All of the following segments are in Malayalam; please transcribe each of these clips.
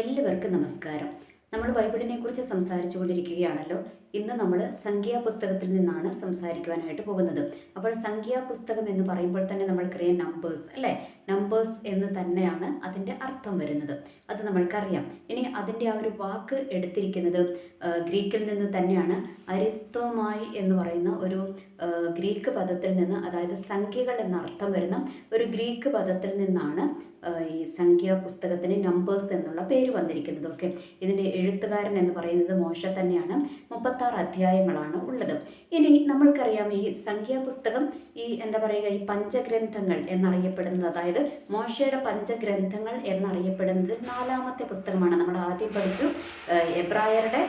എല്ലാവർക്കും നമസ്കാരം. നമ്മൾ ബൈബിളിനെ കുറിച്ച് സംസാരിച്ചു കൊണ്ടിരിക്കുകയാണല്ലോ. ഇന്ന് നമ്മൾ സംഖ്യാപുസ്തകത്തിൽ നിന്നാണ് സംസാരിക്കുവാനായിട്ട് പോകുന്നത്. അപ്പോൾ സംഖ്യാപുസ്തകം എന്ന് പറയുമ്പോൾ തന്നെ നമ്മൾക്കറിയാം നമ്പേഴ്സ് അല്ലേ? നമ്പേഴ്സ് എന്ന് തന്നെയാണ് അതിന്റെ അർത്ഥം വരുന്നത്. അത് നമ്മൾക്കറിയാം. ഇനി അതിന്റെ ആ ഒരു വാക്ക് എടുത്തിരിക്കുന്നത് ഗ്രീക്കിൽ നിന്ന് തന്നെയാണ്. അരിത്വമായി എന്ന് പറയുന്ന ഒരു ഗ്രീക്ക് പദത്തിൽ നിന്ന് അതായത് സംഖ്യകൾ എന്ന അർത്ഥം വരുന്ന ഒരു ഗ്രീക്ക് പദത്തിൽ നിന്നാണ് ഈ സംഖ്യാ പുസ്തകത്തിന് നമ്പേഴ്സ് എന്നുള്ള പേര് വന്നിരിക്കുന്നത്. ഓക്കെ. ഇതിന്റെ എഴുത്തുകാരൻ എന്ന് പറയുന്നത് മോശ തന്നെയാണ്. മുപ്പത്താറ് അധ്യായങ്ങളാണ് ഉള്ളത്. ഇനി നമ്മൾക്കറിയാം ഈ സംഖ്യാപുസ്തകം ഈ എന്താ പറയുക ഈ പഞ്ചഗ്രന്ഥങ്ങൾ എന്നറിയപ്പെടുന്നത്. അതായത് മോശയുടെ പഞ്ചഗ്രന്ഥങ്ങൾ എന്നറിയപ്പെടുന്നത് നാലാമത്തെ പുസ്തകമാണ്. നമ്മൾ ആദ്യം പഠിച്ചു എബ്രായരുടെ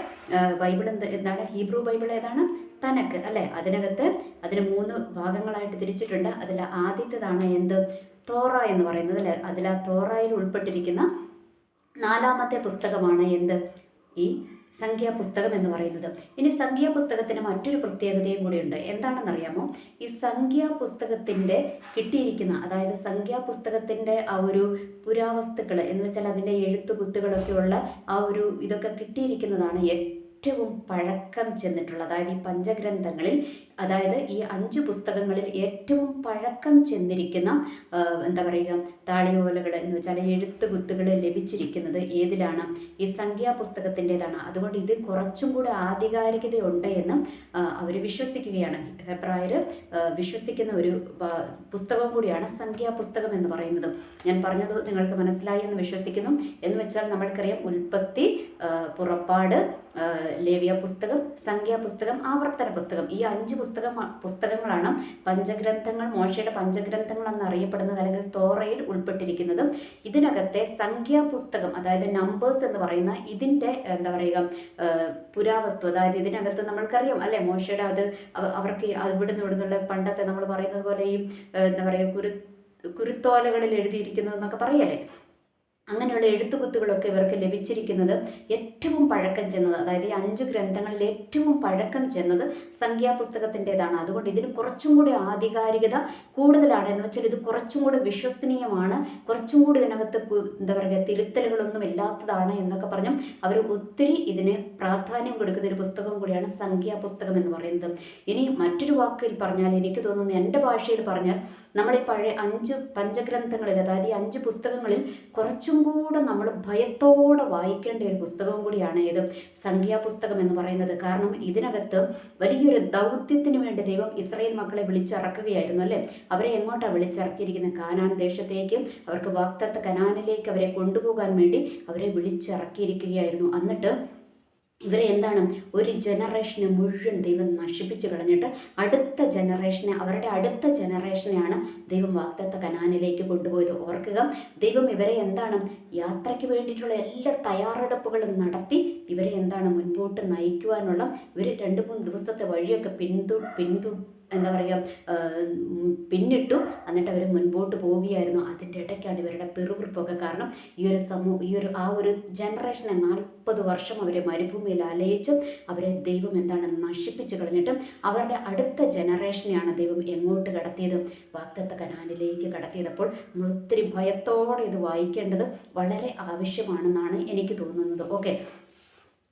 ബൈബിൾ എന്ത് എന്താണ്? ഹീബ്രു ബൈബിൾ ഏതാണ്? തനക്ക് അല്ലെ? അതിനകത്ത് അതിന് മൂന്ന് ഭാഗങ്ങളായിട്ട് തിരിച്ചിട്ടുണ്ട്. അതിൽ ആദ്യത്തേതാണ് എന്ത്? തോറ എന്ന് പറയുന്നത് അല്ലെ? അതിൽ ആ തോറയിൽ ഉൾപ്പെട്ടിരിക്കുന്ന നാലാമത്തെ പുസ്തകമാണ് എന്ത്? ഈ സംഖ്യാപുസ്തകം എന്ന് പറയുന്നത്. ഇനി സംഖ്യാപുസ്തകത്തിന് മറ്റൊരു പ്രത്യേകതയും കൂടിയുണ്ട്. എന്താണെന്നറിയാമോ? ഈ സംഖ്യാപുസ്തകത്തിന്റെ കിട്ടിയിരിക്കുന്ന അതായത് സംഖ്യാപുസ്തകത്തിന്റെ ആ ഒരു പുരാവസ്തുക്കൾ എന്ന് വെച്ചാൽ അതിന്റെ എഴുത്തുകുത്തുകളൊക്കെയുള്ള ആ ഒരു ഇതൊക്കെ കിട്ടിയിരിക്കുന്നതാണ് പഴക്കം ചെന്നിട്ടുള്ള അതായത് ഈ പഞ്ചഗ്രന്ഥങ്ങളിൽ അതായത് ഈ അഞ്ച് പുസ്തകങ്ങളിൽ ഏറ്റവും പഴക്കം ചെന്നിരിക്കുന്ന എന്താ പറയുക താളിയോലകൾ എന്ന് വെച്ചാൽ എഴുത്തുകുത്തുകൾ ലഭിച്ചിരിക്കുന്നത് ഏതിലാണ്? ഈ സംഖ്യാ പുസ്തകത്തിന്റെതാണ്. അതുകൊണ്ട് ഇത് കുറച്ചും കൂടെ ആധികാരികതയുണ്ട് എന്ന് അവർ വിശ്വസിക്കുകയാണ്. ഹെബ്രായർ വിശ്വസിക്കുന്ന ഒരു പുസ്തകം കൂടിയാണ് സംഖ്യാ പുസ്തകം എന്ന് പറയുന്നത്. ഞാൻ പറഞ്ഞത് നിങ്ങൾക്ക് മനസ്സിലായി എന്ന് വിശ്വസിക്കുന്നു. എന്ന് വെച്ചാൽ നമ്മൾക്കറിയാം ഉൽപ്പത്തി പുറപ്പാട് ലേവ്യ പുസ്തകം സംഖ്യാ പുസ്തകം ആവർത്തന പുസ്തകം. ഈ അഞ്ച് പുസ്തകം പുസ്തകങ്ങളാണ് പഞ്ചഗ്രന്ഥങ്ങൾ മോശയുടെ പഞ്ചഗ്രന്ഥങ്ങൾ എന്നറിയപ്പെടുന്നത് അല്ലെങ്കിൽ തോറയിൽ ഉൾപ്പെട്ടിരിക്കുന്നതും. ഇതിനകത്തെ സംഖ്യാ പുസ്തകം അതായത് നമ്പേഴ്സ് എന്ന് പറയുന്ന ഇതിന്റെ എന്താ പറയുക പുരാവസ്തു അതായത് ഇതിനകത്ത് നമ്മൾക്കറിയാം അല്ലേ? മോശയുടെ അത് അവ- അവർക്ക് അവിടുന്ന് ഇവിടുന്നുള്ള പണ്ടത്തെ നമ്മൾ പറയുന്നത് പോലെ എന്താ പറയുക കുരു കുരുത്തോലകളിൽ എഴുതിയിരിക്കുന്നത് എന്നൊക്കെ പറയല്ലേ? അങ്ങനെയുള്ള എഴുത്തുകുത്തുകളൊക്കെ ഇവർക്ക് ലഭിച്ചിരിക്കുന്നത് ഏറ്റവും പഴക്കം ചെന്നത് അതായത് ഈ അഞ്ച് ഗ്രന്ഥങ്ങളിൽ ഏറ്റവും പഴക്കം ചെന്നത് സംഖ്യാപുസ്തകത്തിന്റെതാണ്. അതുകൊണ്ട് ഇതിന് കുറച്ചും കൂടി ആധികാരികത കൂടുതലാണ്. എന്ന് വെച്ചാൽ ഇത് കുറച്ചും കൂടി വിശ്വസനീയമാണ്. കുറച്ചും കൂടി ഇതിനകത്ത് എന്താ പറയുക തിരുത്തലുകളൊന്നും ഇല്ലാത്തതാണ് എന്നൊക്കെ പറഞ്ഞ് അവർ ഒത്തിരി ഇതിന് പ്രാധാന്യം കൊടുക്കുന്ന ഒരു പുസ്തകം കൂടിയാണ് സംഖ്യാപുസ്തകം എന്ന് പറയുന്നത്. ഇനി മറ്റൊരു വാക്കിൽ പറഞ്ഞാൽ എനിക്ക് തോന്നുന്നു എന്റെ ഭാഷയിൽ പറഞ്ഞാൽ നമ്മൾ ഈ പഴയ അഞ്ച് പഞ്ചഗ്രന്ഥങ്ങളിൽ അതായത് ഈ അഞ്ച് പുസ്തകങ്ങളിൽ കുറച്ചും കൂടെ നമ്മൾ ഭയത്തോടെ വായിക്കേണ്ട ഒരു പുസ്തകവും കൂടിയാണ് ഇത്. സംഖ്യാപുസ്തകം എന്ന് പറയുന്നത്. കാരണം ഇതിനകത്ത് വലിയൊരു ദൗത്യത്തിന് വേണ്ടി ദൈവം ഇസ്രായേൽ മക്കളെ വിളിച്ചിറക്കുകയായിരുന്നു അല്ലേ? അവരെ എങ്ങോട്ടാണ് വിളിച്ചിറക്കിയിരിക്കുന്നത്? കാനാൻ ദേശത്തേക്കും അവർക്ക് വാക്തത്വ കനാനിലേക്ക് അവരെ കൊണ്ടുപോകാൻ വേണ്ടി അവരെ വിളിച്ചിറക്കിയിരിക്കുകയായിരുന്നു. എന്നിട്ട് ഇവരെ എന്താണ്? ഒരു ജനറേഷനെ മുഴുവൻ ദൈവം നശിപ്പിച്ചു കളഞ്ഞിട്ട് അടുത്ത ജനറേഷനെ അവരുടെ അടുത്ത ജനറേഷനെയാണ് ദൈവം വാഗ്ദത്ത കനാനിലേക്ക് കൊണ്ടുപോയത്. ഓർക്കുക ദൈവം ഇവരെ എന്താണ്? യാത്രയ്ക്ക് വേണ്ടിയിട്ടുള്ള എല്ലാ തയ്യാറെടുപ്പുകളും നടത്തി ഇവരെ എന്താണ്? മുൻപോട്ട് നയിക്കുവാനുള്ള ഇവർ രണ്ട് മൂന്ന് ദിവസത്തെ വഴിയൊക്കെ പിന്തു പിന്തു എന്താ പറയുക പിന്നിട്ടു. എന്നിട്ട് അവർ മുൻപോട്ട് പോവുകയായിരുന്നു. അതിന്റെ ഇടയ്ക്കാണ് ഇവരുടെ പിറുപിറുപ്പൊക്കെ കാരണം ഈ ഒരു സമൂഹം ഈ ഒരു ആ ഒരു ജനറേഷനെ നാൽപ്പത് വർഷം അവരെ മരുഭൂമിയിൽ അലയിച്ചും അവരെ ദൈവം എന്താണ് നശിപ്പിച്ച് കളഞ്ഞിട്ടും അവരുടെ അടുത്ത ജനറേഷനെയാണ് ദൈവം എങ്ങോട്ട് കടത്തിയത്? വാക്തത്വ കനാലിലേക്ക് കടത്തിയതപ്പോൾ നമ്മൾ ഒത്തിരി ഭയത്തോടെ ഇത് വായിക്കേണ്ടത് വളരെ ആവശ്യമാണെന്നാണ് എനിക്ക് തോന്നുന്നത്. ഓക്കെ.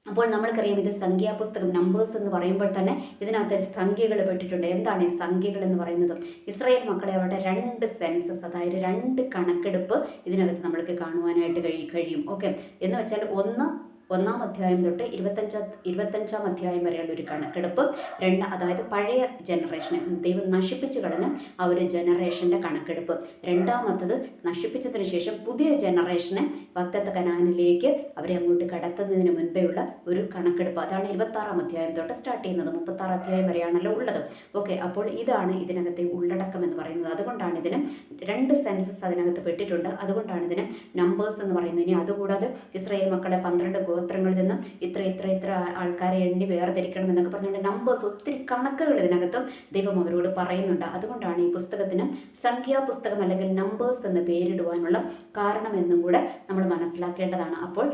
അപ്പോൾ നമ്മൾക്കറിയാം ഇത് സംഖ്യാപുസ്തകം നമ്പേഴ്സ് എന്ന് പറയുമ്പോൾ തന്നെ ഇതിനകത്ത് സംഖ്യകൾ പെട്ടിട്ടുണ്ട്. എന്താണ് ഈ സംഖ്യകൾ എന്ന് പറയുന്നത്? ഇസ്രായേൽ മക്കളെ അവരുടെ രണ്ട് സെൻസസ് അതായത് രണ്ട് കണക്കെടുപ്പ് ഇതിനകത്ത് നമ്മൾക്ക് കാണുവാനായിട്ട് കഴി കഴിയും. ഓക്കെ എന്ന് വെച്ചാൽ ഒന്ന് ഒന്നാം അധ്യായം തൊട്ട് ഇരുപത്തഞ്ചാം ഇരുപത്തഞ്ചാം അധ്യായം വരെയുള്ള ഒരു കണക്കെടുപ്പ്. രണ്ട് അതായത് പഴയ ജനറേഷനെ ദൈവം നശിപ്പിച്ചു കളഞ്ഞ ആ ഒരു ജനറേഷന്റെ കണക്കെടുപ്പ്. രണ്ടാമത്തത് നശിപ്പിച്ചതിന് ശേഷം പുതിയ ജനറേഷനെ ഭക്തത്വ കനാനിലേക്ക് അവരെ അങ്ങോട്ട് കടത്തുന്നതിന് മുൻപേയുള്ള ഒരു കണക്കെടുപ്പ്. അതാണ് ഇരുപത്താറാം അധ്യായം തൊട്ട് സ്റ്റാർട്ട് ചെയ്യുന്നത്. മുപ്പത്താറ് അധ്യായം വരെയാണല്ലോ ഉള്ളത്. ഓക്കെ അപ്പോൾ ഇതാണ് ഇതിനകത്തെ ഉള്ളടക്കം എന്ന് പറയുന്നത്. അതുകൊണ്ടാണ് ഇതിന് രണ്ട് സെൻസസ് അതിനകത്ത് പെട്ടിട്ടുണ്ട്. അതുകൊണ്ടാണ് ഇതിന് നമ്പേഴ്സ് എന്ന് പറയുന്നത്. ഇനി അതുകൂടാതെ ഇസ്രായേൽ മക്കളെ പന്ത്രണ്ട് ഗോത്രങ്ങളിൽ നിന്നും ഇത്ര ഇത്ര ഇത്ര ആൾക്കാരെ എണ്ണി വേർതിരിക്കണം എന്നൊക്കെ പറഞ്ഞുകൊണ്ട് നമ്പേഴ്സ് ഒത്തിരി കണക്കുകൾ ഇതിനകത്തും ദൈവം അവരോട് പറയുന്നുണ്ട്. അതുകൊണ്ടാണ് ഈ പുസ്തകത്തിന് സംഖ്യാപുസ്തകം അല്ലെങ്കിൽ നമ്പേഴ്സ് എന്ന് പേരിടുവാനുള്ള കാരണമെന്നും കൂടെ നമ്മൾ മനസ്സിലാക്കേണ്ടതാണ്. അപ്പോൾ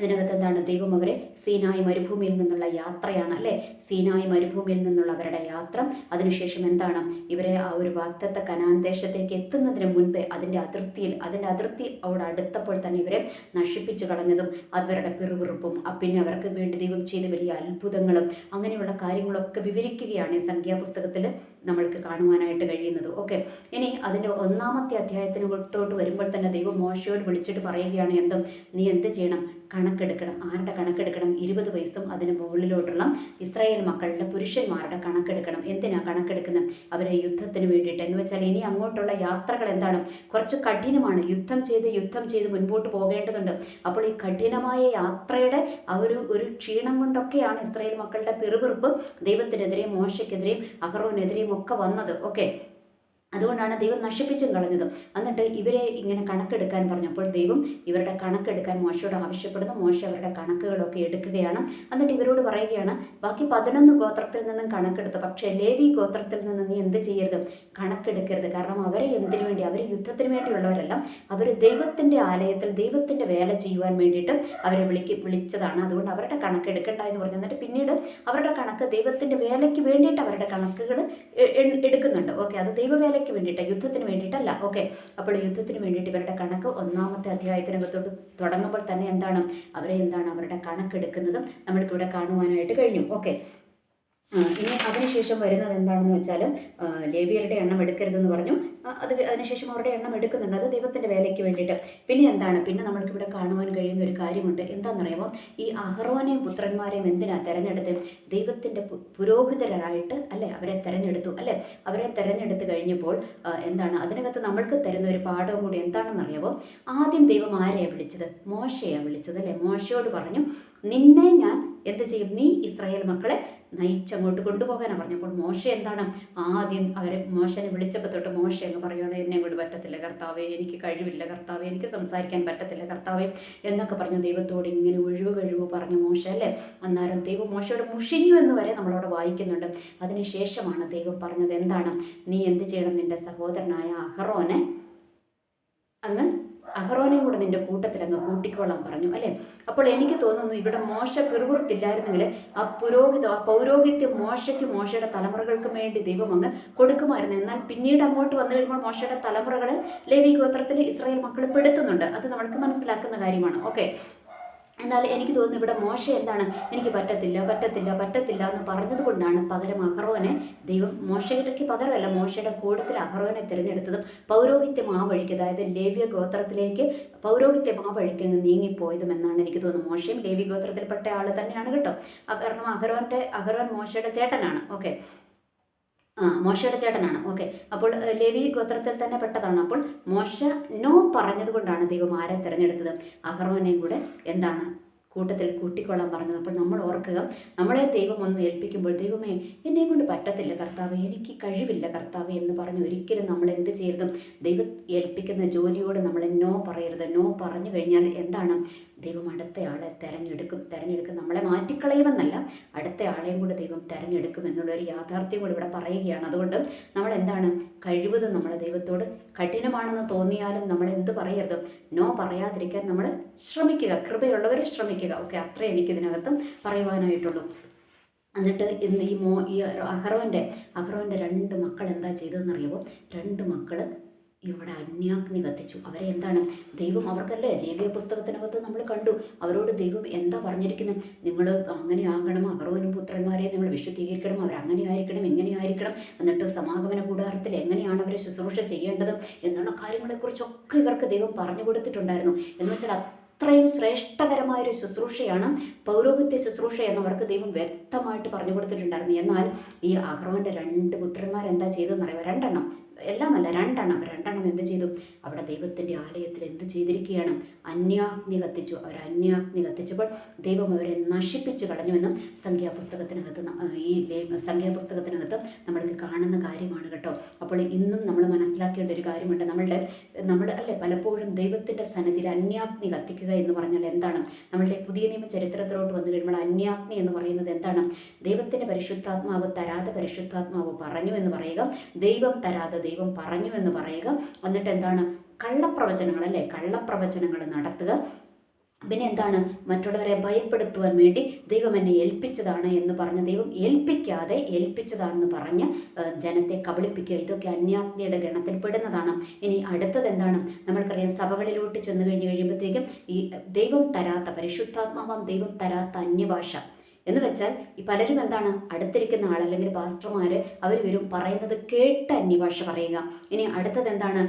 ഇതിനകത്ത് എന്താണ് ദൈവം അവരെ സീനായി മരുഭൂമിയിൽ നിന്നുള്ള യാത്രയാണ് അല്ലേ? സീനായി മരുഭൂമിയിൽ നിന്നുള്ള അവരുടെ യാത്ര. അതിനുശേഷം എന്താണ്? ഇവരെ ആ ഒരു വാക്തത്വ കനാൻ ദേശത്തേക്ക് എത്തുന്നതിന് മുൻപേ അതിന്റെ അതിർത്തിയിൽ അതിന്റെ അതിർത്തി അവിടെ അടുത്തപ്പോൾ തന്നെ ഇവരെ നശിപ്പിച്ചു കളഞ്ഞതും അവരുടെ പിറുപിറുപ്പും പിന്നെ അവർക്ക് വേണ്ടി ദൈവം ചെയ്ത വലിയ അത്ഭുതങ്ങളും അങ്ങനെയുള്ള കാര്യങ്ങളൊക്കെ വിവരിക്കുകയാണ് ഈ സംഖ്യാപുസ്തകത്തിൽ നമ്മൾക്ക് കാണുവാനായിട്ട് കഴിയുന്നത്. ഓക്കെ. ഇനി അതിന്റെ ഒന്നാമത്തെ അധ്യായത്തിനോട്ട് വരുമ്പോൾ തന്നെ ദൈവം മോശയോട് വിളിച്ചിട്ട് പറയുകയാണ് എന്തും നീ എന്ത് ചെയ്യണം? കണക്കെടുക്കണം. ആരുടെ കണക്കെടുക്കണം? ഇരുപത് വയസ്സും അതിന് മുകളിലോട്ടുള്ള ഇസ്രായേൽ മക്കളുടെ പുരുഷന്മാരുടെ കണക്കെടുക്കണം. എന്തിനാ കണക്കെടുക്കുന്നത്? അവരെ യുദ്ധത്തിന് വേണ്ടിയിട്ട്. എന്ന് വെച്ചാൽ ഇനി അങ്ങോട്ടുള്ള യാത്രകൾ എന്താണ്? കുറച്ച് കഠിനമാണ്. യുദ്ധം ചെയ്ത് യുദ്ധം ചെയ്ത് മുൻപോട്ട് പോകേണ്ടതുണ്ട്. അപ്പോൾ ഈ കഠിനമായ യാത്രയുടെ ആ ഒരു ഒരു ക്ഷീണം കൊണ്ടൊക്കെയാണ് ഇസ്രായേൽ മക്കളുടെ പിറുപിറുപ്പ് ദൈവത്തിനെതിരെയും മോശയ്ക്കെതിരെയും അഹറോനെതിരെയും ഒക്കെ വന്നത്. ഓക്കെ? അതുകൊണ്ടാണ് ദൈവം നശിപ്പിച്ചും കളഞ്ഞത്. എന്നിട്ട് ഇവരെ ഇങ്ങനെ കണക്കെടുക്കാൻ പറഞ്ഞപ്പോൾ ദൈവം ഇവരുടെ കണക്കെടുക്കാൻ മോശയോട് ആവശ്യപ്പെടുന്നു. മോശ അവരുടെ കണക്കുകളൊക്കെ എടുക്കുകയാണ്. എന്നിട്ട് ഇവരോട് പറയുകയാണ് ബാക്കി പതിനൊന്ന് ഗോത്രത്തിൽ നിന്നും കണക്കെടുത്തു. പക്ഷേ ലേവി ഗോത്രത്തിൽ നിന്ന് നീ എന്ത് ചെയ്യരുത്? കണക്കെടുക്കരുത്. കാരണം അവരെ എന്തിനു വേണ്ടി? അവർ യുദ്ധത്തിന് വേണ്ടിയുള്ളവരല്ല. അവർ ദൈവത്തിന്റെ ആലയത്തിൽ ദൈവത്തിന്റെ വേല ചെയ്യുവാൻ വേണ്ടിയിട്ട് അവരെ വിളിക്ക് വിളിച്ചതാണ്. അതുകൊണ്ട് അവരുടെ കണക്കെടുക്കണ്ട എന്ന് പറഞ്ഞു. എന്നിട്ട് പിന്നീട് അവരുടെ കണക്ക് ദൈവത്തിന്റെ വേലയ്ക്ക് വേണ്ടിയിട്ട് അവരുടെ കണക്കുകൾ എടുക്കുന്നുണ്ട്. ഓക്കെ അത് ദൈവവേല വേലയ്ക്ക് വേണ്ടിയിട്ട് യുദ്ധത്തിന് വേണ്ടിയിട്ടല്ല. ഓക്കെ അപ്പോൾ യുദ്ധത്തിന് വേണ്ടിയിട്ട് ഇവരുടെ കണക്ക് ഒന്നാമത്തെ അധ്യായത്തിനകത്തോട്ട് തുടങ്ങുമ്പോൾ തന്നെ എന്താണ്? അവരെ എന്താണ് അവരുടെ കണക്കെടുക്കുന്നതും? നമ്മൾക്കിവിടെ കാണുവാനായിട്ട് കഴിഞ്ഞു. ഓക്കെ ഇനി അതിനുശേഷം വരുന്നത് എന്താണെന്ന് വെച്ചാൽ ലേവിയരുടെ എണ്ണം എടുക്കരുതെന്ന് പറഞ്ഞു. അത് അതിനുശേഷം അവരുടെ എണ്ണം എടുക്കുന്നുണ്ട്. അത് ദൈവത്തിന്റെ വേലയ്ക്ക് വേണ്ടിയിട്ട്. പിന്നെ എന്താണ്? പിന്നെ നമ്മൾക്ക് ഇവിടെ കാണുവാൻ കഴിയുന്ന ഒരു കാര്യമുണ്ട്. എന്താണെന്നറിയാമോ? ഈ അഹ്റോനെയും പുത്രന്മാരെയും എന്തിനാ തിരഞ്ഞെടുത്ത് ദൈവത്തിന്റെ പുരോഹിതരായിട്ട് അല്ലെ അവരെ തിരഞ്ഞെടുത്തു. അല്ലെ? അവരെ തിരഞ്ഞെടുത്ത് കഴിഞ്ഞപ്പോൾ എന്താണ്? അതിനകത്ത് നമ്മൾക്ക് തരുന്ന ഒരു പാഠവും കൂടി എന്താണെന്നറിയാമോ ആദ്യം ദൈവം ആരെയാണ് വിളിച്ചത്? മോശയാണ് വിളിച്ചത് അല്ലെ? മോശയോട് പറഞ്ഞു നിന്നെ ഞാൻ എന്ത് ചെയ്യും? നീ ഇസ്രായേൽ മക്കളെ നയിച്ചങ്ങോട്ട് കൊണ്ടുപോകാനാണ് പറഞ്ഞപ്പോൾ മോശ എന്താണ്? ആദ്യം അവരെ മോശനെ വിളിച്ചപ്പോൾ തൊട്ട് മോശ എന്ന് പറയുകയാണ് എന്നെ കൊണ്ട് പറ്റത്തില്ല കർത്താവേ എനിക്ക് കഴിവില്ല കർത്താവേ എനിക്ക് സംസാരിക്കാൻ പറ്റത്തില്ല കർത്താവേ എന്നൊക്കെ പറഞ്ഞ ദൈവത്തോട് ഇങ്ങനെ ഒഴിവ് കഴിവ് പറഞ്ഞു മോശ അല്ലേ? അന്നേരം ദൈവം മോശയോട് മുഷിഞ്ഞു എന്ന് വരെ നമ്മളവിടെ വായിക്കുന്നുണ്ട്. അതിനുശേഷമാണ് ദൈവം പറഞ്ഞത് എന്താണ്? നീ എന്ത് ചെയ്യണം നിന്റെ സഹോദരനായ അഹറോനെ അങ്ങ് അഹറോനെയും കൂടെ നിന്റെ കൂട്ടത്തിൽ അങ്ങ് കൂട്ടിക്കോളാൻ പറഞ്ഞു അല്ലേ? അപ്പോൾ എനിക്ക് തോന്നുന്നു ഇവിടെ മോശ പിറുപുറത്തില്ലായിരുന്നെങ്കിൽ ആ പുരോഹിത ആ പൗരോഹിത്യം മോശയ്ക്ക് മോശയുടെ തലമുറകൾക്കും വേണ്ടി ദൈവം അങ്ങ് കൊടുക്കുമായിരുന്നു. എന്നാൽ പിന്നീട് അങ്ങോട്ട് വന്നു കഴിയുമ്പോൾ മോശയുടെ തലമുറകൾ ലേവി ഗോത്രത്തിൽ ഇസ്രായേൽ മക്കൾ പെടുത്തുന്നുണ്ട്. അത് നമ്മൾക്ക് മനസ്സിലാക്കുന്ന കാര്യമാണ്. ഓക്കെ. എന്നാൽ എനിക്ക് തോന്നുന്നു ഇവിടെ മോശ എന്താണ്? എനിക്ക് പറ്റത്തില്ല പറ്റത്തില്ല പറ്റത്തില്ല എന്ന് പറഞ്ഞത് കൊണ്ടാണ് പകരം അഹറോനെ ദൈവം മോശയ്ക്ക് പകരമല്ല മോശയുടെ കൂടത്തിൽ അഹറോനെ തിരഞ്ഞെടുത്തതും പൗരോഹിത്യം ആ വഴിക്ക് അതായത് ലേവ്യ ഗോത്രത്തിലേക്ക് പൗരോഹിത്യം ആ വഴിക്ക് നീങ്ങിപ്പോയതും എന്നാണ് എനിക്ക് തോന്നുന്നത് മോശയും ലേവി ഗോത്രത്തിൽപ്പെട്ട ആൾ തന്നെയാണ് കേട്ടോ. കാരണം അഹറോന്റെ അഹറോൻ മോശയുടെ ചേട്ടനാണ്. ഓക്കെ ആ മോശയുടെ ചേട്ടനാണ്. ഓക്കെ. അപ്പോൾ ലേവി ഗോത്രത്തിൽ തന്നെ പെട്ടതാണ്. അപ്പോൾ മോശ നോ പറഞ്ഞതുകൊണ്ടാണ് ദൈവം ആരെ തിരഞ്ഞെടുത്തത്? അഹറോനെയും കൂടെ എന്താണ് കൂട്ടത്തിൽ കൂട്ടിക്കൊള്ളാൻ പറഞ്ഞത്? അപ്പോൾ നമ്മൾ ഓർക്കുക നമ്മളെ ദൈവം ഒന്ന് ഏൽപ്പിക്കുമ്പോൾ ദൈവമേ എന്നെ കൊണ്ട് പറ്റത്തില്ല കർത്താവ് എനിക്ക് കഴിവില്ല കർത്താവ് എന്ന് പറഞ്ഞ് ഒരിക്കലും നമ്മൾ എന്ത് ചെയ്യരുതും? ദൈവം ഏൽപ്പിക്കുന്ന ജോലിയോട് നമ്മൾ നോ പറയരുത്. നോ പറഞ്ഞു കഴിഞ്ഞാൽ എന്താണ്? ദൈവം അടുത്ത ആളെ തിരഞ്ഞെടുക്കും. തിരഞ്ഞെടുക്കും നമ്മളെ മാറ്റിക്കളയുമെന്നല്ല അടുത്ത ആളെയും കൂടെ ദൈവം തിരഞ്ഞെടുക്കും എന്നുള്ളൊരു യാഥാർത്ഥ്യം കൂടി ഇവിടെ പറയുകയാണ്. അതുകൊണ്ട് നമ്മൾ എന്താണ് കഴിവതും നമ്മൾ ദൈവത്തോട് കഠിനമാണെന്ന് തോന്നിയാലും നമ്മൾ എന്ത് പറയരുത്. നോ പറയാതിരിക്കാൻ നമ്മൾ ശ്രമിക്കുക. കൃപയുള്ളവർ ശ്രമിക്കുക. ഓക്കെ അത്രേ എനിക്കിതിനകത്തും പറയുവാനായിട്ടുള്ളൂ. എന്നിട്ട് ഇന്ന് ഈ മോ ഈ അഹ്റോന്റെ അഹ്റോന്റെ രണ്ട് മക്കൾ എന്താ ചെയ്തതെന്നറിയുമോ രണ്ട് മക്കൾ ഇവിടെ അന്യാഗ്നി കത്തിച്ചു. അവരെ എന്താണ്? ദൈവം അവർക്കല്ലേ? ലേവ്യ പുസ്തകത്തിനകത്ത് നമ്മൾ കണ്ടു. അവരോട് ദൈവം എന്താ പറഞ്ഞിരിക്കുന്നത് നിങ്ങൾ അങ്ങനെ ആകണം അകറവനും പുത്രന്മാരെ നിങ്ങൾ വിശുദ്ധീകരിക്കണം അവർ അങ്ങനെ ആയിരിക്കണം ആയിരിക്കണം. എന്നിട്ട് സമാഗമന കൂടാരത്തിൽ എങ്ങനെയാണ് അവരെ ശുശ്രൂഷ ചെയ്യേണ്ടത് എന്നുള്ള കാര്യങ്ങളെക്കുറിച്ചൊക്കെ ഇവർക്ക് ദൈവം പറഞ്ഞു കൊടുത്തിട്ടുണ്ടായിരുന്നു. എന്ന് വെച്ചാൽ അത്രയും ശ്രേഷ്ഠകരമായൊരു ശുശ്രൂഷയാണ് പൗരോഹിത്യ ശുശ്രൂഷ എന്നവർക്ക് ദൈവം വ്യക്തമായിട്ട് പറഞ്ഞു കൊടുത്തിട്ടുണ്ടായിരുന്നു. എന്നാൽ ഈ അഹ്റോന്റെ രണ്ട് പുത്രന്മാരെന്താ ചെയ്തതെന്നറിയാം രണ്ടെണ്ണം. എല്ലാമല്ല രണ്ടെണ്ണം രണ്ടെണ്ണം എന്ത് ചെയ്തു? അവിടെ ദൈവത്തിന്റെ ആലയത്തിൽ എന്ത് ചെയ്തിരിക്കുകയാണ്? അന്യാഗ്നി കത്തിച്ചു. അവർ അന്യാഗ്നി കത്തിച്ചപ്പോൾ ദൈവം അവരെ നശിപ്പിച്ചു കളഞ്ഞുവെന്നും സംഖ്യാപുസ്തകത്തിനകത്ത് ഈ സംഖ്യാപുസ്തകത്തിനകത്ത് നമ്മൾക്ക് കാണുന്ന കാര്യമാണ് കേട്ടോ. അപ്പോൾ ഇന്നും നമ്മൾ മനസ്സിലാക്കേണ്ട ഒരു കാര്യമുണ്ട്. നമ്മളുടെ നമ്മൾ അല്ലേ പലപ്പോഴും ദൈവത്തിന്റെ സന്നിധിയിൽ അന്യാഗ്നി കത്തിക്കുക എന്ന് പറഞ്ഞാൽ എന്താണ്? നമ്മളുടെ പുതിയ നിയമ ചരിത്രത്തിലോട്ട് വന്നു കഴിയുമ്പോൾ അന്യാഗ്നി എന്ന് പറയുന്നത് എന്താണ്? ദൈവത്തിന്റെ പരിശുദ്ധാത്മാവ് തരാതെ പരിശുദ്ധാത്മാവ് പറഞ്ഞു എന്ന് പറയുക ദൈവം തരാതെ ദൈവം പറഞ്ഞു എന്ന് പറയുക. എന്നിട്ട് എന്താണ്? കള്ളപ്രവചനങ്ങൾ അല്ലേ? കള്ളപ്രവചനങ്ങൾ നടത്തുക. പിന്നെ എന്താണ്? മറ്റുള്ളവരെ ഭയപ്പെടുത്തുവാൻ വേണ്ടി ദൈവം എന്നെ ഏൽപ്പിച്ചതാണ് എന്ന് പറഞ്ഞ് ദൈവം ഏൽപ്പിക്കാതെ ഏൽപ്പിച്ചതാണെന്ന് പറഞ്ഞ് ജനത്തെ കബളിപ്പിക്കുക. ഇതൊക്കെ അന്യാജ്ഞയുടെ ഗണത്തിൽ പെടുന്നതാണ്. ഇനി അടുത്തത് എന്താണ്? നമ്മൾക്കറിയാം സഭകളിലോട്ട് ചെന്ന് കഴിഞ്ഞ് കഴിയുമ്പോഴത്തേക്കും ഈ ദൈവം തരാത്ത പരിശുദ്ധാത്മാവാം ദൈവം തരാത്ത അന്യഭാഷ. എന്ന് വെച്ചാൽ ഈ പലരും എന്താണ് അടുത്തിരിക്കുന്ന ആൾ അല്ലെങ്കിൽ പാസ്റ്റർമാർ അവർ വരും പറയുന്നത് കേട്ട് അന്യഭാഷ പറയുക. ഇനി അടുത്തത് എന്താണ്?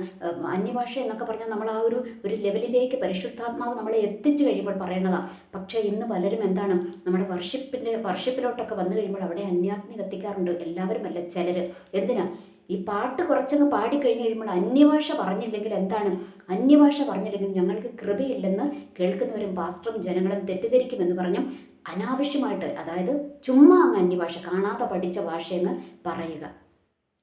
അന്യഭാഷ എന്നൊക്കെ പറഞ്ഞാൽ നമ്മൾ ആ ഒരു ഒരു ലെവലിലേക്ക് പരിശുദ്ധാത്മാവ് നമ്മളെ എത്തിച്ചു കഴിയുമ്പോൾ പറയണതാണ് പക്ഷേ ഇന്ന് പലരും എന്താണ് നമ്മുടെ വർഷിപ്പിന്റെ വർഷിപ്പിലോട്ടൊക്കെ വന്നു കഴിയുമ്പോൾ അവിടെ അന്യാഗ്നി കത്തിക്കാറുണ്ട്. എല്ലാവരും അല്ല ചിലർ എന്തിനാ? ഈ പാട്ട് കുറച്ചങ്ങ് പാടിക്കഴിഞ്ഞ് കഴിയുമ്പോൾ അന്യഭാഷ പറഞ്ഞില്ലെങ്കിൽ എന്താണ്? അന്യഭാഷ പറഞ്ഞില്ലെങ്കിൽ ഞങ്ങൾക്ക് കൃപയില്ലെന്ന് കേൾക്കുന്നവരും പാസ്റ്ററും ജനങ്ങളും തെറ്റിദ്ധരിക്കുമെന്ന് പറഞ്ഞു അനാവശ്യമായിട്ട് അതായത് ചുമ്മാ അങ്ങ് അന്യഭാഷ കാണാതെ പഠിച്ച ഭാഷയെന്ന് പറയുക.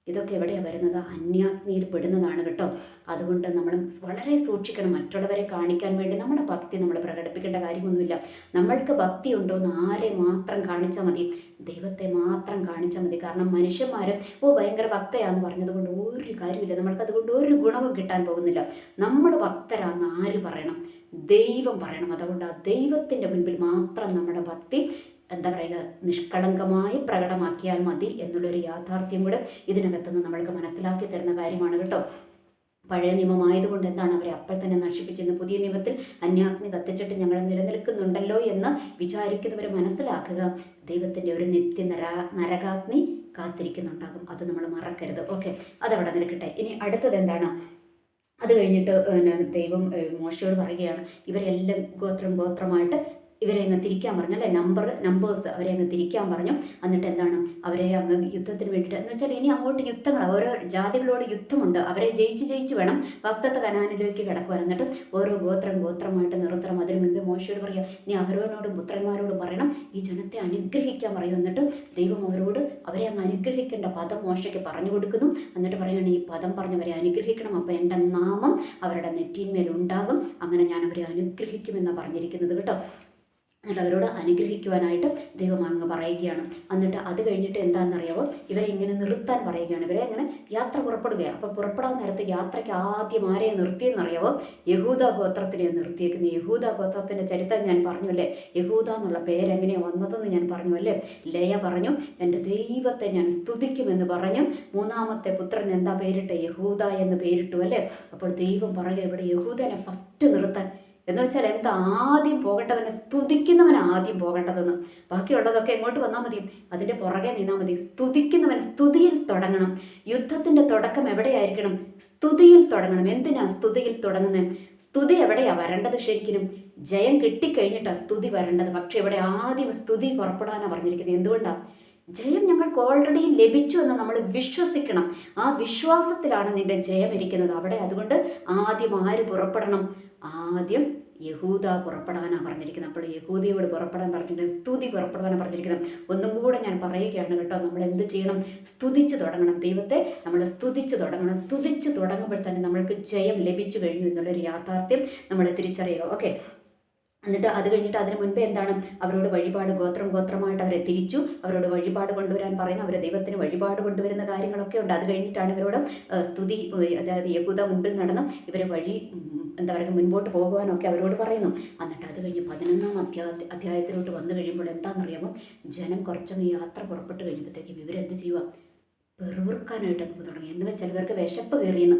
ഇതൊക്കെ എവിടെയാണ് വരുന്നത്? അന്യാഗ്നിയിൽ പെടുന്നതാണ് കേട്ടോ. അതുകൊണ്ട് നമ്മൾ വളരെ സൂക്ഷിക്കണം. മറ്റുള്ളവരെ കാണിക്കാൻ വേണ്ടി നമ്മുടെ ഭക്തി നമ്മൾ പ്രകടിപ്പിക്കേണ്ട കാര്യമൊന്നുമില്ല. നമ്മൾക്ക് ഭക്തി ഉണ്ടോ എന്ന് ആരെ മാത്രം കാണിച്ചാൽ മതി. ദൈവത്തെ മാത്രം കാണിച്ചാൽ മതി. കാരണം മനുഷ്യന്മാർ ഓ ഭയങ്കര ഭക്തയാന്ന് പറഞ്ഞതുകൊണ്ട് ഒരു കാര്യമില്ല നമ്മൾക്ക് അതുകൊണ്ട് ഒരു ഗുണവും കിട്ടാൻ പോകുന്നില്ല. നമ്മൾ ഭക്തരാന്ന് ആര് പറയണം? ദൈവം പറയണം. അതുകൊണ്ട് ആ ദൈവത്തിന്റെ മുൻപിൽ മാത്രം നമ്മുടെ ഭക്തി എന്താ പറയുക നിഷ്കളങ്കമായി പ്രകടമാക്കിയാൽ മതി എന്നുള്ളൊരു യാഥാർത്ഥ്യം കൂടെ ഇതിനകത്തുനിന്ന് നമ്മൾക്ക് മനസ്സിലാക്കി തരുന്ന കാര്യമാണ് കേട്ടോ. പഴയ നിയമമായതുകൊണ്ട് എന്താണ് അവരെ അപ്പോൾ തന്നെ നശിപ്പിച്ചെന്ന് പുതിയ നിയമത്തിൽ അന്യാഗ്നി കത്തിച്ചിട്ട് ഞങ്ങൾ നിലനിൽക്കുന്നുണ്ടല്ലോ എന്ന് വിചാരിക്കുന്നവർ മനസ്സിലാക്കുക. ദൈവത്തിന്റെ ഒരു നിത്യ നരാ നരകാഗ്നി കാത്തിരിക്കുന്നുണ്ടാകും. അത് നമ്മൾ മറക്കരുത്. ഓക്കെ അതവിടെ നിൽക്കട്ടെ. ഇനി അടുത്തത് എന്താണ്? അത് കഴിഞ്ഞിട്ട് ദൈവം മോശയോട് പറയുകയാണ് ഇവരെല്ലാം ഗോത്രം ഗോത്രമായിട്ട് ഇവരെ അങ്ങ് തിരിക്കാൻ പറഞ്ഞു അല്ലെ? നമ്പർ നമ്പേഴ്സ് അവരെ അങ്ങ് തിരിക്കാൻ പറഞ്ഞു. എന്നിട്ട് എന്താണ്? അവരെ അങ്ങ് യുദ്ധത്തിന് വേണ്ടിയിട്ട് എന്ന് വെച്ചാൽ ഇനി അങ്ങോട്ട് യുദ്ധങ്ങൾ ഓരോ ജാതികളോട് യുദ്ധമുണ്ട്. അവരെ ജയിച്ച് ജയിച്ച് വേണം ഭക്തത്തെ കനാനിലേക്ക് കിടക്കുവാൻ. എന്നിട്ട് ഓരോ ഗോത്രം ഗോത്രമായിട്ട് നിർത്തണം. അതിന് മുൻപേ മോശയോട് പറയുക നീ അഹരോനോടും പുത്രന്മാരോടും പറയണം ഈ ജനത്തെ അനുഗ്രഹിക്കാൻ പറയും. എന്നിട്ട് ദൈവം അവരോട് അവരെ അങ്ങ് അനുഗ്രഹിക്കേണ്ട പദം മോശയ്ക്ക് പറഞ്ഞു കൊടുക്കുന്നു. എന്നിട്ട് പറയുകയാണ് ഈ പദം പറഞ്ഞവരെ അനുഗ്രഹിക്കണം. അപ്പോൾ എന്റെ നാമം അവരുടെ നെറ്റിന്മേൽ ഉണ്ടാകും. അങ്ങനെ ഞാൻ അവരെ അനുഗ്രഹിക്കുമെന്നാണ് പറഞ്ഞിരിക്കുന്നത്. കേട്ടോ? എന്നിട്ട് അവരോട് അനുഗ്രഹിക്കുവാനായിട്ട് ദൈവം അങ്ങ് പറയുകയാണ്. എന്നിട്ട് അത് കഴിഞ്ഞിട്ട് എന്താണെന്നറിയാവോ? ഇവരെ ഇങ്ങനെ നിർത്താൻ പറയുകയാണ്. ഇവരെ ഇങ്ങനെ യാത്ര പുറപ്പെടുകയാണ് അപ്പോൾ പുറപ്പെടാൻ നേരത്തെ യാത്രയ്ക്ക് ആദ്യം ആരെയെ നിർത്തിയെന്നറിയാവോ? യഹൂദ ഗോത്രത്തിനെ നിർത്തിയേക്കുന്നത്. യഹൂദ ഗോത്രത്തിന്റെ ചരിത്രം ഞാൻ പറഞ്ഞു അല്ലേ? യഹൂദ എന്നുള്ള പേരെങ്ങനെയാണ് വന്നതെന്ന് ഞാൻ പറഞ്ഞു അല്ലേ? ലയ പറഞ്ഞു എന്റെ ദൈവത്തെ ഞാൻ സ്തുതിക്കുമെന്ന് പറഞ്ഞു. മൂന്നാമത്തെ പുത്രൻ എന്താ പേരിട്ട്? യഹൂദ എന്ന് പേരിട്ടു അല്ലേ? അപ്പോൾ ദൈവം പറയുക ഇവിടെ യഹൂദനെ ഫസ്റ്റ് നിർത്താൻ എന്ന് വെച്ചാൽ എന്താ ആദ്യം പോകേണ്ടവനെ സ്തുതിക്കുന്നവൻ ആദ്യം പോകേണ്ടതെന്ന്. ബാക്കിയുള്ളതൊക്കെ എങ്ങോട്ട് വന്നാൽ മതി? അതിന്റെ പുറകെ നിന്നാൽ മതി. സ്തുതിക്കുന്നവൻ സ്തുതിയിൽ തുടങ്ങണം. യുദ്ധത്തിന്റെ തുടക്കം എവിടെയായിരിക്കണം? സ്തുതിയിൽ തുടങ്ങണം. എന്തിനാ സ്തുതിയിൽ തുടങ്ങുന്നത് സ്തുതി എവിടെയാ വരേണ്ടത് ശരിക്കും ജയം കിട്ടിക്കഴിഞ്ഞിട്ടാണ് സ്തുതി വരേണ്ടത്. പക്ഷെ ഇവിടെ ആദ്യം സ്തുതി പുറപ്പെടാനാണ് പറഞ്ഞിരിക്കുന്നത്. എന്തുകൊണ്ടാണ് ജയം ഞങ്ങൾക്ക് ഓൾറെഡി ലഭിച്ചു എന്ന് നമ്മൾ വിശ്വസിക്കണം. ആ വിശ്വാസത്തിലാണ് നിന്റെ ജയം ഇരിക്കുന്നത്. അവിടെ അതുകൊണ്ട് ആദ്യം ആര് പുറപ്പെടണം? ആദ്യം യഹൂദ പുറപ്പെടാനാണ് പറഞ്ഞിരിക്കുന്നത്. അപ്പോൾ യഹൂദയോട് പുറപ്പെടാൻ പറഞ്ഞിരിക്കുന്നത് സ്തുതി പുറപ്പെടാനാണ് പറഞ്ഞിരിക്കുന്നത്. ഒന്നും കൂടെ ഞാൻ പറയുകയാണ് കേട്ടോ. നമ്മൾ എന്ത് ചെയ്യണം? സ്തുതിച്ച് തുടങ്ങണം. ദൈവത്തെ നമ്മൾ സ്തുതിച്ച് തുടങ്ങണം. സ്തുതിച്ച് തുടങ്ങുമ്പോൾ തന്നെ നമ്മൾക്ക് ജയം ലഭിച്ചു കഴിഞ്ഞു എന്നുള്ളൊരു യാഥാർത്ഥ്യം നമ്മൾ തിരിച്ചറിയുക. ഓക്കെ? എന്നിട്ട് അത് കഴിഞ്ഞിട്ട് അതിന് മുൻപേ എന്താണ്? അവരോട് വഴിപാട് ഗോത്രം ഗോത്രമായിട്ട് അവരെ തിരിച്ചു. അവരോട് വഴിപാട് കൊണ്ടുവരാൻ പറയുന്നു. അവരെ ദൈവത്തിന് വഴിപാട് കൊണ്ടുവരുന്ന കാര്യങ്ങളൊക്കെ ഉണ്ട്. അത് കഴിഞ്ഞിട്ടാണ് ഇവരോട് സ്തുതി അതായത് യഹൂദ മുൻപിൽ നടന്ന്. ഇവരെ വഴി എന്താ പറയുക മുൻപോട്ട് പോകുവാനൊക്കെ അവരോട് പറയുന്നു. എന്നിട്ട് അത് കഴിഞ്ഞ് പതിനൊന്നാം അധ്യായ അധ്യായത്തിലോട്ട് വന്നു കഴിയുമ്പോൾ എന്താണെന്നറിയാമോ? ജനം കുറച്ചൊന്ന് യാത്ര പുറപ്പെട്ട് കഴിയുമ്പോഴത്തേക്കും ഇവരെന്ത് ചെയ്യുക പെറുവിറുക്കാനായിട്ട് നമുക്ക് തുടങ്ങി. എന്ന് വെച്ചാൽ ഇവർക്ക് വിശപ്പ് കയറിയെന്ന്.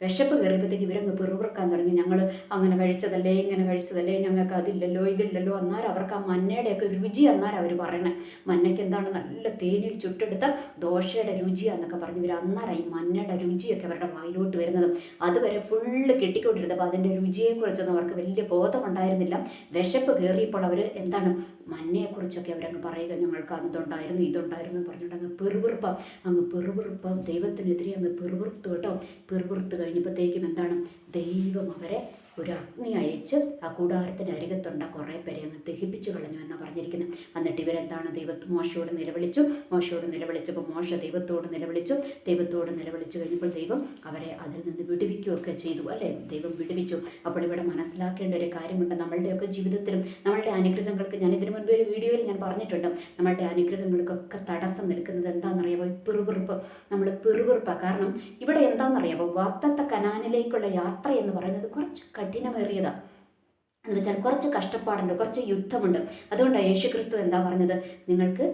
വിശപ്പ് കയറിയപ്പോഴത്തേക്ക് ഇവരങ്ങ് പിറുപിറുക്കാൻ തുടങ്ങി. ഞങ്ങൾ അങ്ങനെ കഴിച്ചതല്ലേ ഇങ്ങനെ കഴിച്ചതല്ലേ ഞങ്ങൾക്ക് അതില്ലല്ലോ ഇതില്ലല്ലോ അന്നേരം അവർക്ക് ആ മന്നയുടെയൊക്കെ രുചി അന്നേരം അവർ പറയണേ. മന്നയ്ക്ക് എന്താണ് നല്ല തേനിൽ ചുട്ടെടുത്ത ദോശയുടെ രുചിയാന്നൊക്കെ പറഞ്ഞ് ഇവർ അന്നേരം ഈ മന്നയുടെ രുചിയൊക്കെ അവരുടെ വായിലോട്ട് വരുന്നത്. അതുവരെ ഫുള്ള് കെട്ടിക്കൊണ്ടിരുന്നപ്പോൾ അതിന്റെ രുചിയെക്കുറിച്ചൊന്നും അവർക്ക് വലിയ ബോധമുണ്ടായിരുന്നില്ല. വിശപ്പ് കയറിയപ്പോൾ അവർ എന്താണ് മന്നയെക്കുറിച്ചൊക്കെ അവരങ്ങ് പറയുക. ഞങ്ങൾക്ക് അതുണ്ടായിരുന്നു ഇതുണ്ടായിരുന്നു പറഞ്ഞിട്ട് അങ്ങ് പെറുവിറുപ്പം അങ്ങ് പെറുവിറുപ്പം ദൈവത്തിനെതിരെ അങ്ങ് പെറുവിറുത്ത് കേട്ടോ. പെറുവിറുത്ത് കഴിഞ്ഞപ്പോഴത്തേക്കും എന്താണ്? ദൈവം അവരെ ഒരു അഗ്നി അയച്ച് ആ കൂടാരത്തിന് അരികത്തുണ്ട. കുറേ പേരെ അങ്ങ് ദഹിപ്പിച്ചു കളഞ്ഞു എന്നാണ് പറഞ്ഞിരിക്കുന്നത്. എന്നിട്ട് ഇവരെന്താണ് ദൈവത്ത് മോശയോട് നിലവിളിച്ചു? മോശയോട് നിലവിളിച്ചപ്പോൾ മോശ ദൈവത്തോട് നിലവിളിച്ചു. ദൈവത്തോട് നിലവിളിച്ചു കഴിഞ്ഞപ്പോൾ ദൈവം അവരെ അതിൽ നിന്ന് വിടുവിക്കുകയൊക്കെ ചെയ്തു അല്ലേ? ദൈവം വിടുവിച്ചു. അപ്പോൾ ഇവിടെ മനസ്സിലാക്കേണ്ട ഒരു കാര്യമുണ്ട്. നമ്മളുടെയൊക്കെ ജീവിതത്തിലും നമ്മളുടെ അനുഗ്രഹങ്ങൾക്ക് ഞാൻ ഇതിനു മുൻപ് ഒരു വീഡിയോയിൽ ഞാൻ പറഞ്ഞിട്ടുണ്ട്. നമ്മളുടെ അനുഗ്രഹങ്ങൾക്കൊക്കെ തടസ്സം നിൽക്കുന്നത് എന്താണെന്നറിയാമോ പിറുപിറുപ്പ്. നമ്മൾ പിറുപിറുപ്പാണ് കാരണം ഇവിടെ എന്താണെന്നറിയാമോ വാക്തത്ത കനാനിലേക്കുള്ള യാത്ര എന്ന് പറയുന്നത് കുറച്ച് കഠിനമേറിയതാണ് എന്ന് വെച്ചാൽ കുറച്ച് കഷ്ടപ്പാടുണ്ട് കുറച്ച് യുദ്ധമുണ്ട്. അതുകൊണ്ടാണ് യേശു ക്രിസ്തു എന്താ പറഞ്ഞത്? നിങ്ങൾക്ക്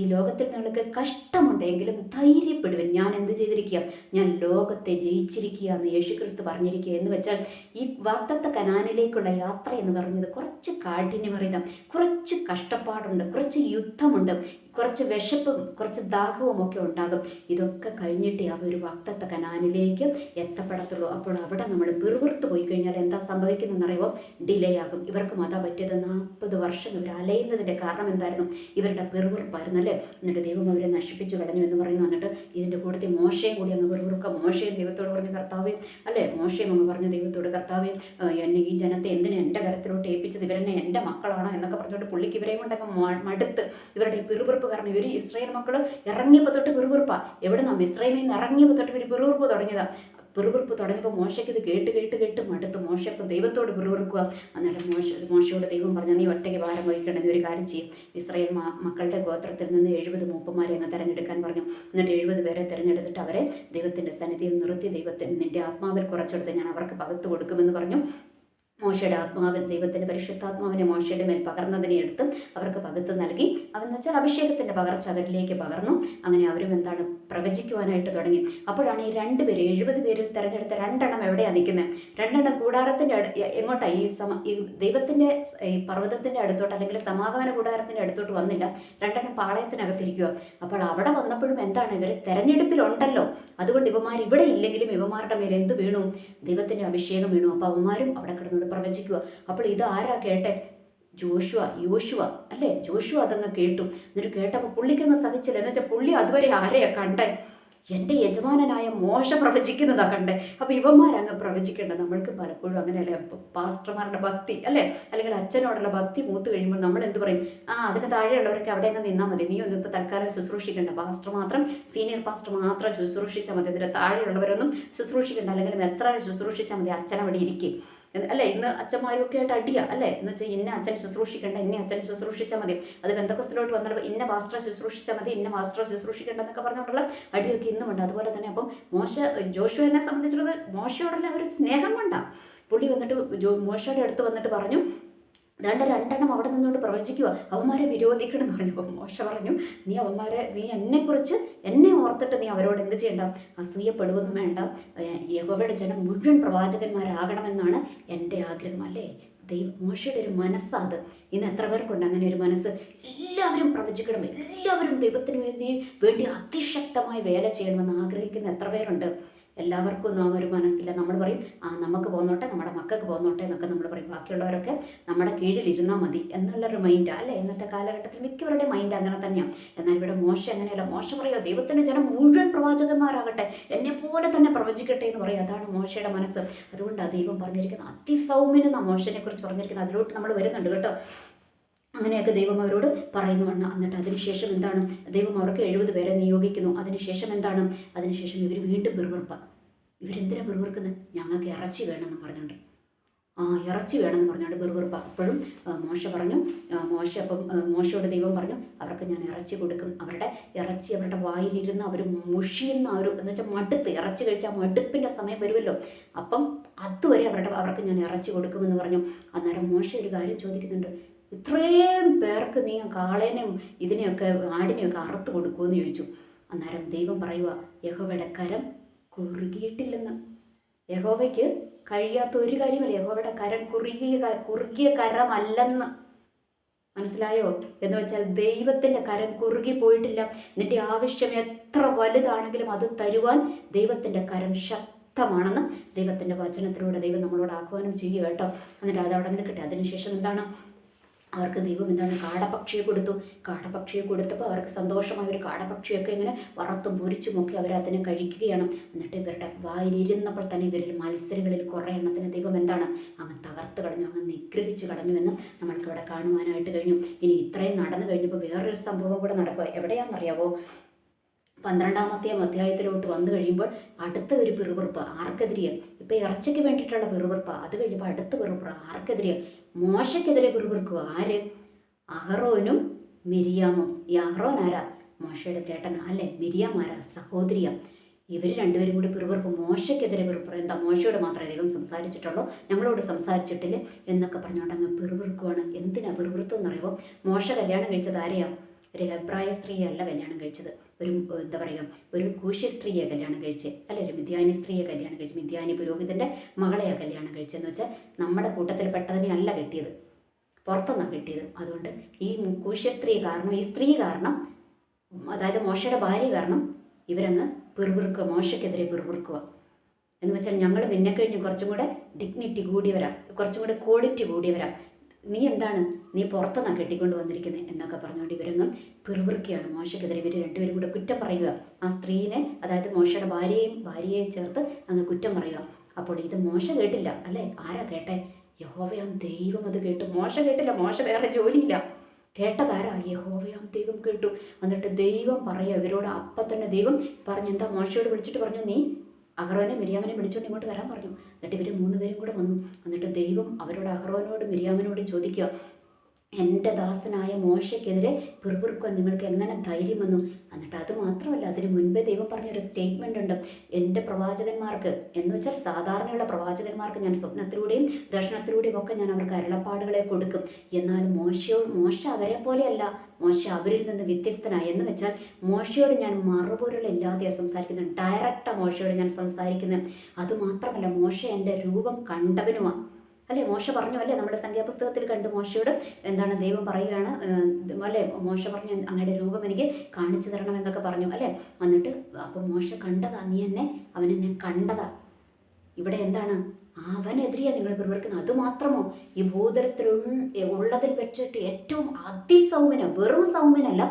ഈ ലോകത്തിൽ നിങ്ങൾക്ക് കഷ്ടമുണ്ട് എങ്കിലും ധൈര്യപ്പെടുവൻ. ഞാൻ എന്ത് ചെയ്തിരിക്കുക ഞാൻ ലോകത്തെ ജയിച്ചിരിക്കുക എന്ന് യേശു ക്രിസ്തു പറഞ്ഞിരിക്കുക എന്ന് വെച്ചാൽ ഈ വാക്തത്വ കനാനിലേക്കുള്ള യാത്ര എന്ന് പറഞ്ഞത് കുറച്ച് കാഠിന്യമറിയുന്ന കുറച്ച് കഷ്ടപ്പാടുണ്ട് കുറച്ച് യുദ്ധമുണ്ട്. കുറച്ച് വിശപ്പും കുറച്ച് ദാഹവും ഒക്കെ ഉണ്ടാകും. ഇതൊക്കെ കഴിഞ്ഞിട്ടേ ആ ഒരു വാക്തത്വ കനാനിലേക്ക് എത്തപ്പെടത്തുള്ളൂ. അപ്പോൾ അവിടെ നമ്മൾ പിറുപിറുത്ത് പോയി കഴിഞ്ഞാൽ എന്താ സംഭവിക്കുന്നതെന്നറിയുമോ? ഡിലേ ആകും. ഇവർക്ക് അതാ പറ്റിയത് നാൽപ്പത് വർഷം ഇവർ അലയുന്നതിന്റെ കാരണം എന്തായിരുന്നു? ഇവരുടെ പിറുപിറുപ്പായിരുന്നു അല്ലേ? എന്നിട്ട് ദൈവം അവരെ നശിപ്പിച്ചു കളഞ്ഞു എന്ന് പറയുന്നു. എന്നിട്ട് ഇതിന്റെ കൂട്ടത്തിൽ മോശയും കൂടി അങ്ങ് പിറുപിറുക്ക മോശയും ദൈവത്തോട് പറഞ്ഞു കർത്താവേ അല്ലേ? മോശയും അങ്ങ് പറഞ്ഞു ദൈവത്തോട് കർത്താവേ ആ, എന്നെ ഈ ജനത്തെ എന്തിനു എന്റെ കരത്തിലോട്ട് ഏൽപ്പിച്ചത്? ഇവരെന്നെ എന്റെ മക്കളാണോ എന്നൊക്കെ പറഞ്ഞുകൊണ്ട് പുള്ളിക്ക് ഇവരെയും കൊണ്ടൊക്കെ മടുത്ത് ഇവരുടെ ഈ പിറുപിറുപ്പ് കാരണം ഇവർ ഇസ്രായേൽ മക്കൾ ഇറങ്ങിയപ്പോൾ തൊട്ട് വിറുവിറുപ്പാണ് എവിടെ നാം? ഇസ്രായേലിൽ നിന്ന് ഇറങ്ങിയപ്പോൾ തൊട്ട് ഇവർ വിറുവിറുപ്പ് തുടങ്ങിയതാ. വിറുവിറുപ്പ് തുടങ്ങിയപ്പോൾ മോശയ്ക്ക് ഇത് കേട്ട് കേട്ട് കേട്ട് മടുത്ത് മോശ ഇപ്പം ദൈവത്തോട് വിറുവിറുക്കുക അന്നേരം മോശ മോശയോട് ദൈവം പറഞ്ഞാൽ നീ ഒറ്റയ്ക്ക് ഭാരം വഹിക്കണം നീ ഒരു കാര്യം ചെയ്യും. ഇസ്രായേൽ മക്കളുടെ ഗോത്രത്തിൽ നിന്ന് എഴുപത് മൂപ്പന്മാരെ അങ്ങ് തിരഞ്ഞെടുക്കാൻ പറഞ്ഞു. എന്നിട്ട് എഴുപത് പേരെ തിരഞ്ഞെടുത്തിട്ട് അവരെ ദൈവത്തിന്റെ സന്നിധിയിൽ നിർത്തി ദൈവത്തിന് നിന്റെ ആത്മാവിൽ കുറച്ചെടുത്ത് ഞാൻ അവർക്ക് പകത്ത് കൊടുക്കുമെന്ന് പറഞ്ഞു. മോശയുടെ ആത്മാവിൽ ദൈവത്തിന്റെ പരിശുദ്ധാത്മാവിനെ മോശയുടെ മേൽ പകർന്നതിനെ എടുത്ത് അവർക്ക് പകുത്ത് നൽകി. അതെന്ന് വെച്ചാൽ അഭിഷേകത്തിന്റെ പകർച്ച അവരിലേക്ക് പകർന്നു. അങ്ങനെ അവരും എന്താണ് പ്രവചിക്കുവാനായിട്ട് തുടങ്ങി. അപ്പോഴാണ് ഈ രണ്ട് പേര് എഴുപത് പേരിൽ തിരഞ്ഞെടുത്ത രണ്ടെണ്ണം എവിടെയാണ് നിൽക്കുന്നത് രണ്ടെണ്ണം കൂടാരത്തിന്റെ എങ്ങോട്ടാണ് ഈ സമ ഈ ദൈവത്തിന്റെ ഈ പർവതത്തിന്റെ അടുത്തോട്ട് അല്ലെങ്കിൽ സമാഗമന കൂടാരത്തിന്റെ അടുത്തോട്ട് വന്നില്ല. രണ്ടെണ്ണം പാളയത്തിനകത്തിരിക്കുക അപ്പോൾ അവിടെ വന്നപ്പോഴും എന്താണ്? ഇവർ തിരഞ്ഞെടുപ്പിലുണ്ടല്ലോ. അതുകൊണ്ട് ഇവമാർ ഇവിടെ ഇല്ലെങ്കിലും ഇവമാരുടെ മേൽ എന്ത് വീണു? ദൈവത്തിന്റെ അഭിഷേകം വീണു. അപ്പോൾ അവന്മാരും അവിടെ കിടന്നുകൊണ്ട് പ്രവചിക്കുക. അപ്പോൾ ഇത് ആരാ കേട്ടെ? ജോഷുവ യോശുവ അല്ലേ? ജോഷുവ അതങ്ങ് കേട്ടു. എന്നിട്ട് കേട്ടപ്പോൾ പുള്ളിക്കൊന്നും സഹിച്ചില്ല. എന്ന് വെച്ചാൽ പുള്ളി അതുവരെ ആരെയാ കണ്ടേ? എന്റെ യജമാനനായ മോശ പ്രവചിക്കുന്നതാ കണ്ടേ. അപ്പോൾ ഇവന്മാരങ്ങ് പ്രവചിക്കേണ്ട. നമ്മൾക്ക് പലപ്പോഴും അങ്ങനെയല്ലേ? പാസ്റ്റർമാരുടെ ഭക്തി അല്ലേ? അല്ലെങ്കിൽ അച്ഛനോടുള്ള ഭക്തി മൂത്ത് കഴിയുമ്പോൾ നമ്മൾ എന്ത് പറയും? ആ അതിന് താഴെയുള്ളവരൊക്കെ അവിടെ അങ്ങ് നിന്നാൽ മതി. നീ ഒന്നും ഇപ്പോൾ തൽക്കാലം ശുശ്രൂഷിക്കേണ്ട. പാസ്റ്റർ മാത്രം സീനിയർ പാസ്റ്റർ മാത്രം ശുശ്രൂഷിച്ചാൽ മതി. അതിന്റെ താഴെയുള്ളവരൊന്നും ശുശ്രൂഷിക്കേണ്ട. അല്ലെങ്കിൽ എത്ര ശുശ്രൂഷിച്ചാൽ മതി? അച്ഛൻ അവിടെ ഇരിക്കും. അല്ലേ? ഇന്ന് അച്ഛന്മാരും ഒക്കെ ആയിട്ട് അടിയാ അല്ലേ? എന്ന് വെച്ചാൽ ഇന്ന അച്ഛൻ ശുശ്രൂഷിക്കേണ്ട ഇന്ന അച്ഛൻ ശുശ്രൂഷിച്ചാൽ മതി. അത് ബന്ധക്കസിലോട്ട് വന്നാൽ ഇന്ന മാസ്റ്റർ ശുശ്രൂഷിച്ചാൽ മതി ഇന്ന മാസ്റ്റർ ശുശ്രൂഷിക്കേണ്ട എന്നൊക്കെ പറഞ്ഞുകൊണ്ടുള്ള അടിയൊക്കെ ഇന്നുമുണ്ട് അതുപോലെ തന്നെ അപ്പം മോശ ജോഷുവിനെ സംബന്ധിച്ചുള്ളത് മോശയോടുള്ള ഒരു സ്നേഹം കൊണ്ടാണ് പുള്ളി വന്നിട്ട് ജോ മോശയുടെ അടുത്ത് വന്നിട്ട് പറഞ്ഞു ദാണ്ട രണ്ടെണ്ണം അവിടെ നിന്നുകൊണ്ട് പ്രവചിക്കുക. അവന്മാരെ വിരോധിക്കണം എന്ന് പറഞ്ഞപ്പോൾ മോശ പറഞ്ഞു നീ അവന്മാരെ നീ എന്നെക്കുറിച്ച് എന്നെ ഓർത്തിട്ട് നീ അവരോട് എന്ത് ചെയ്യണ്ട? അസൂയപ്പെടുകയൊന്നും വേണ്ട. യഹോവയുടെ ജനം മുഴുവൻ പ്രവാചകന്മാരാകണമെന്നാണ് എന്റെ ആഗ്രഹം അല്ലേ? ദൈവ മോശയുടെ ഒരു മനസ്സാത് ഇന്ന് എത്ര പേർക്കുണ്ട് അങ്ങനെ ഒരു മനസ്സ്? എല്ലാവരും പ്രവചിക്കണം. എല്ലാവരും ദൈവത്തിന് വേണ്ടി വേണ്ടി അതിശക്തമായി വേല ചെയ്യണമെന്ന് ആഗ്രഹിക്കുന്ന എത്ര പേരുണ്ട്? എല്ലാവർക്കും ഒന്നും ആ ഒരു മനസ്സില്ല. നമ്മൾ പറയും ആ നമുക്ക് പോന്നോട്ടെ നമ്മുടെ മക്കൾക്ക് പോന്നോട്ടെ എന്നൊക്കെ നമ്മൾ പറയും. ബാക്കിയുള്ളവരൊക്കെ നമ്മുടെ കീഴിൽ ഇരുന്നാൽ മതി എന്നുള്ളൊരു മൈൻഡാണ് അല്ലേ? ഇന്നത്തെ കാലഘട്ടത്തിൽ മിക്കവരുടെ മൈൻഡ് അങ്ങനെ തന്നെയാണ് എന്നാൽ ഇവിടെ മോശം എങ്ങനെയല്ല? മോശം പറയോ? ദൈവത്തിന്റെ ജനം മുഴുവൻ പ്രവാചകന്മാരാകട്ടെ എന്നെ പോലെ തന്നെ പ്രവചിക്കട്ടെ എന്ന് പറയും. അതാണ് മോശയുടെ മനസ്സ്. അതുകൊണ്ടാണ് ദൈവം പറഞ്ഞിരിക്കുന്നത് അതിസൗമ്യനെന്ന മോശനെ കുറിച്ച് പറഞ്ഞിരിക്കുന്നത് അതിലോട്ട് നമ്മൾ വരുന്നുണ്ട് കേട്ടോ. അങ്ങനെയൊക്കെ ദൈവം അവരോട് പറയുന്നു അണ്ണ. എന്നിട്ട് അതിനുശേഷം എന്താണ്? ദൈവം അവർക്ക് എഴുപത് പേരെ നിയോഗിക്കുന്നു. അതിനുശേഷം എന്താണ്? അതിനുശേഷം ഇവർ വീണ്ടും പിറുപിറുപ്പ. ഇവരെന്തിനാ പിറുപിറുക്കുന്നത് ഞങ്ങൾക്ക് ഇറച്ചി വേണമെന്ന് പറഞ്ഞുകൊണ്ട്. ആ ഇറച്ചി വേണമെന്ന് പറഞ്ഞുകൊണ്ട് പിറുപിറുപ്പ. അപ്പോഴും മോശ പറഞ്ഞു. മോശ അപ്പം മോശയോട് ദൈവം പറഞ്ഞു അവർക്ക് ഞാൻ ഇറച്ചി കൊടുക്കും. അവരുടെ ഇറച്ചി അവരുടെ വായിലിരുന്ന് അവർ മുഷിയുന്ന ഒരു എന്ന് വെച്ചാൽ മടുത്ത് ഇറച്ചി കഴിച്ചാൽ മടുപ്പിന്റെ സമയം വരുമല്ലോ അപ്പം അതുവരെ അവരുടെ അവർക്ക് ഞാൻ ഇറച്ചി കൊടുക്കുമെന്ന് പറഞ്ഞു. അന്നേരം മോശ ഒരു കാര്യം ചോദിക്കുന്നുണ്ട്. ഇത്രയും പേർക്ക് നീ കാളേനും ഇതിനെയൊക്കെ ആടിനെയൊക്കെ അറുത്ത് കൊടുക്കുമെന്ന് ചോദിച്ചു. അന്നേരം ദൈവം പറയുക യഹോവയുടെ കരം കുറുകിയിട്ടില്ലെന്ന്. യഹോവയ്ക്ക് കഴിയാത്ത ഒരു കാര്യമല്ല യഹോവയുടെ കരം കുറുകിയ കുറുകിയ കരമല്ലെന്ന്. മനസ്സിലായോ? എന്ന് വെച്ചാൽ ദൈവത്തിന്റെ കരം കുറുകി പോയിട്ടില്ല. നിന്റെ ആവശ്യം എത്ര വലുതാണെങ്കിലും അത് തരുവാൻ ദൈവത്തിന്റെ കരം ശക്തമാണെന്ന് ദൈവത്തിന്റെ വചനത്തിലൂടെ ദൈവം നമ്മളോട് ആഹ്വാനം ചെയ്യുക കേട്ടോ. എന്നിട്ട് അത് അവിടെ നിൽക്കട്ടെ. അതിനുശേഷം എന്താണ്? അവർക്ക് ദൈവം എന്താണ് കാടപക്ഷിയെ കൊടുത്തു. കാടപക്ഷിയെ കൊടുത്തപ്പോൾ അവർക്ക് സന്തോഷമായി ഒരു കാടപക്ഷിയൊക്കെ ഇങ്ങനെ വറുത്തും പൊരിച്ചും ഒക്കെ അവർ അതിനെ കഴിക്കുകയാണ്. എന്നിട്ട് ഇവരുടെ വായിലിരുന്നപ്പോൾ തന്നെ ഇവരിൽ മത്സരങ്ങളിൽ കുറേ എണ്ണത്തിന് ദൈവം എന്താണ് അങ്ങ് തകർത്ത് കളഞ്ഞു അങ്ങ് നിഗ്രഹിച്ചു കളഞ്ഞു എന്ന് നമ്മൾക്ക് ഇവിടെ കാണുവാനായിട്ട് കഴിഞ്ഞു. ഇനി ഇത്രയും നടന്നു കഴിഞ്ഞപ്പോൾ വേറൊരു സംഭവം കൂടെ നടക്കുക എവിടെയാണെന്നറിയാവോ? പന്ത്രണ്ടാമത്തെ അധ്യായത്തിലോട്ട് വന്നു കഴിയുമ്പോൾ അടുത്ത ഒരു പിറുപിറുപ്പ് ആർക്കെതിരെയാണ് ഇപ്പം ഇറച്ചയ്ക്ക് വേണ്ടിയിട്ടുള്ള പിറുപിറുപ്പ് അത് കഴിയുമ്പോൾ അടുത്ത വെറുപ്പ് ആർക്കെതിരെയോ മോശക്കെതിരെ പിറുപിറുക്കുക ആര്? അഹറോനും മിരിയാമും. ഈ അഹറോൻ ആരാ? മോശയുടെ ചേട്ടൻ അല്ലേ? മിരിയാം ആരാ? സഹോദരിയ. ഇവർ രണ്ടുപേരും കൂടി പിറുപിറുപ്പ് മോശയ്ക്കെതിരെ പിറുപ്പ് എന്താ മോശയോട് മാത്രമേ ദൈവം സംസാരിച്ചിട്ടുള്ളൂ? ഞങ്ങളോട് സംസാരിച്ചിട്ടില്ല? എന്നൊക്കെ പറഞ്ഞുകൊണ്ട് അങ്ങ് പിറുപിറുക്കുവാണ്. എന്തിനാ പിറുപിറുത്തെന്ന് എന്നറിയുമ്പോൾ മോശ കല്യാണം കഴിച്ചത് ആരെയാ? ഒരു അഭിപ്രായ സ്ത്രീയല്ല കല്യാണം കഴിച്ചത്. ഒരു എന്താ പറയുക ഒരു കൂശ്യ സ്ത്രീയെ കല്യാണം കഴിച്ച് അല്ല ഒരു മിഥ്യാനി സ്ത്രീയെ കല്യാണം കഴിച്ച് മിഥ്യാനി പുരോഹിതന്റെ മകളെയാണ് കല്യാണം കഴിച്ചതെന്ന് വെച്ചാൽ നമ്മുടെ കൂട്ടത്തിൽ പെട്ടതിനെ അല്ല കിട്ടിയത്. പുറത്തുനിന്നാണ് കിട്ടിയത്. അതുകൊണ്ട് ഈ കൂശ്യ സ്ത്രീ കാരണം ഈ സ്ത്രീ കാരണം അതായത് മോശയുടെ ഭാര്യ കാരണം ഇവരങ്ങ് പിറുപിറുക്കുക മോശയ്ക്കെതിരെ പിറുപിറുക്കുക. എന്ന് വെച്ചാൽ ഞങ്ങൾ നിന്നെ കഴിഞ്ഞ് കുറച്ചും കൂടെ ഡിഗ്നിറ്റി കൂടിയവരാ കുറച്ചും കൂടെ ക്വാളിറ്റി കൂടിയവരാ. നീ എന്താണ്? നീ പുറത്തുനിന്നാണ് കെട്ടിക്കൊണ്ട് വന്നിരിക്കുന്നത് എന്നൊക്കെ പറഞ്ഞുകൊണ്ട് ഇവരൊന്നും പിറുപിറുക്കിയാണ് മോശക്കെതിരെ ഇവർ രണ്ടുപേരും കൂടെ കുറ്റം പറയുക. ആ സ്ത്രീനെ അതായത് മോശയുടെ ഭാര്യയെയും ഭാര്യയെയും ചേർത്ത് അങ്ങ് കുറ്റം പറയുക. അപ്പോൾ ഇത് മോശ കേട്ടില്ല അല്ലേ? ആരാ കേട്ടെ? യഹോവയാം ദൈവം അത് കേട്ടു. മോശ കേട്ടില്ല മോശ വേറെ ജോലിയില്ല. കേട്ടതാരാ? യഹോവയാം ദൈവം കേട്ടു. എന്നിട്ട് ദൈവം പറയുക. ഇവരോട് അപ്പം തന്നെ ദൈവം പറഞ്ഞു എന്താ മോശയോട് വിളിച്ചിട്ട് പറഞ്ഞു നീ അഹ്റോനെ മിരിയാമനെ വിളിച്ചുകൊണ്ട് ഇങ്ങോട്ട് വരാൻ പറഞ്ഞു. എന്നിട്ട് ഇവർ മൂന്നുപേരും കൂടെ വന്നു. എന്നിട്ട് ദൈവം അവരോട് അഹ്റോനോടും മിരിയാമനോടും ചോദിക്കുക എന്റെ ദാസനായ മോശയ്ക്കെതിരെ പിറുപിറുക്കുവാൻ നിങ്ങൾക്ക് എങ്ങനെ ധൈര്യം വന്നു? എന്നിട്ട് അത് മാത്രമല്ല അതിന് മുൻപേ ദൈവം പറഞ്ഞൊരു സ്റ്റേറ്റ്മെന്റ് ഉണ്ട്. എന്റെ പ്രവാചകന്മാർക്ക് എന്ന് വെച്ചാൽ സാധാരണയുള്ള പ്രവാചകന്മാർക്ക് ഞാൻ സ്വപ്നത്തിലൂടെയും ദർശനത്തിലൂടെയും ഒക്കെ ഞാൻ അവർക്ക് അരുളപ്പാടുകളെ കൊടുക്കും. എന്നാൽ മോശയോ മോശ അവരെ പോലെയല്ല. മോശ അവരിൽ നിന്ന് വ്യത്യസ്തനായി. എന്ന് വെച്ചാൽ മോശയോട് ഞാൻ മറുപൊരുളില്ലാതെയാണ് സംസാരിക്കുന്നത്. ഡയറക്റ്റാണ് മോശയോട് ഞാൻ സംസാരിക്കുന്നത്. അതുമാത്രമല്ല മോശ എന്റെ രൂപം കണ്ടവനുമാണ് അല്ലേ? മോശ പറഞ്ഞു അല്ലേ? നമ്മുടെ സംഖ്യാപുസ്തകത്തിൽ കണ്ട് മോശയോട് എന്താണ് ദൈവം പറയുകയാണ്? അല്ലേ? മോശ പറഞ്ഞു അങ്ങയുടെ രൂപം എനിക്ക് കാണിച്ചു തരണം എന്നൊക്കെ പറഞ്ഞു അല്ലേ? എന്നിട്ട് അപ്പോൾ മോശ കണ്ടതാ നീ എന്നെ അവൻ എന്നെ കണ്ടതാ. ഇവിടെ എന്താണ്? അവനെതിരെയാണ് നിങ്ങൾ പ്രവർത്തിക്കുന്നത് അതുമാത്രമോ ഈ ഭൂതലത്തിൽ ഉള്ളതിൽ വെച്ചിട്ട് ഏറ്റവും അതിസൗമ്യന വെറും സൗമ്യനല്ല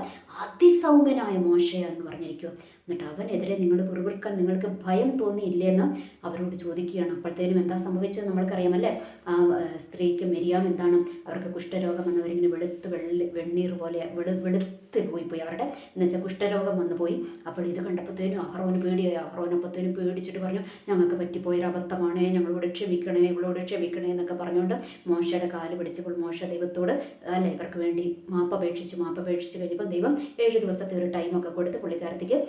അതിസൗമ്യനായ മോശയെന്ന് പറഞ്ഞിരിക്കുക. എന്നിട്ട് അവനെതിരെ നിങ്ങൾ പിറുപിറുക്കാൻ നിങ്ങൾക്ക് ഭയം തോന്നിയില്ലെന്ന് അവരോട് ചോദിക്കുകയാണ്. അപ്പോഴത്തേനും എന്താ സംഭവിച്ചത് നമ്മൾക്കറിയാമല്ലേ? ആ സ്ത്രീക്ക് മെരിയാം എന്താണ്? അവർക്ക് കുഷ്ഠരോഗം വന്നവരിങ്ങനെ വെളുത്ത് വെള്ളി വെണ്ണീർ പോലെ വെളു വെളുത്ത് പോയി പോയി അവരുടെ. എന്ന് വെച്ചാൽ കുഷ്ഠരോഗം വന്നു പോയി. അപ്പോൾ ഇത് കണ്ടപ്പോഴത്തേനും അഹ്റോന് പേടിയായി. അഹ്റോനപ്പത്തേനും പേടിച്ചിട്ട് പറഞ്ഞു ഞങ്ങൾക്ക് പറ്റിപ്പോയൊരു അബദ്ധമാണ് ഞങ്ങളോട് ക്ഷമിക്കണേ ഇവളോട് ക്ഷമിക്കണേ എന്നൊക്കെ പറഞ്ഞുകൊണ്ട് മോശയുടെ കാൽ പിടിച്ചപ്പോൾ മോശ ദൈവത്തോട് അല്ല ഇവർക്ക് വേണ്ടി മാപ്പപേക്ഷിച്ച് മാപ്പപേക്ഷിച്ച് കഴിഞ്ഞപ്പോൾ ദൈവം ഏഴ് ദിവസത്തെ ഒരു ടൈമൊക്കെ കൊടുത്ത് പുള്ളിക്കാരത്തേക്ക്